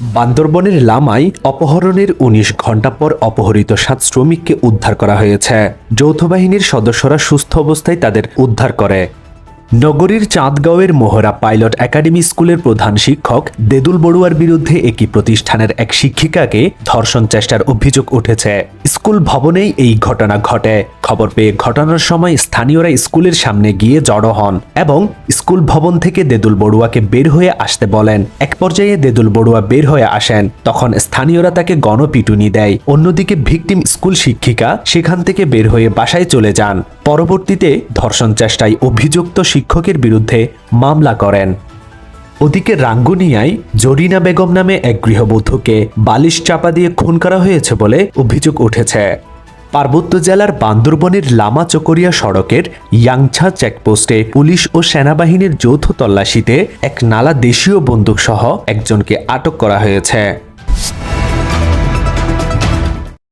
বান্দরবনের লামায় অপহরণের ১৯ ঘণ্টা পর অপহৃত সাত শ্রমিককে উদ্ধার করা হয়েছে। যৌথ বাহিনীর সদস্যরা সুস্থ অবস্থায় তাদের উদ্ধার করে। নগরীর চাঁদগাঁওয়ের মোহরা পাইলট একাডেমি স্কুলের প্রধান শিক্ষক দেদুল বড়ুয়ার বিরুদ্ধে একই প্রতিষ্ঠানের এক শিক্ষিকাকে ধর্ষণ চেষ্টার অভিযোগ উঠেছে। স্কুল ভবনেই এই ঘটনা ঘটে। খবর পেয়ে ঘটনার সময় স্থানীয়রা স্কুলের সামনে গিয়ে জড়ো হন এবং স্কুল ভবন থেকে দেদুল বড়ুয়াকে বের হয়ে আসতে বলেন। এক পর্যায়ে দেদুল বড়ুয়া বের হয়ে আসেন। তখন স্থানীয়রা তাকে গণপিটুনি দেয়। অন্যদিকে ভিকটিম স্কুল শিক্ষিকা সেখান থেকে বের হয়ে বাসায় চলে যান। পরবর্তীতে ধর্ষণ চেষ্টায় অভিযুক্ত শিক্ষকের বিরুদ্ধে মামলা করেন। ওদিকে রাঙ্গুনিয়ায় জরিনা বেগম নামে এক গৃহবধূকে বালিশ চাপা দিয়ে খুন করা হয়েছে বলে অভিযোগ উঠেছে। পার্বত্য জেলার বান্দরবনের লামা চকরিয়া সড়কের ইয়াংছা চেকপোস্টে পুলিশ ও সেনাবাহিনীর যৌথ তল্লাশিতে এক নালা দেশীয় বন্দুকসহ একজনকে আটক করা হয়েছে।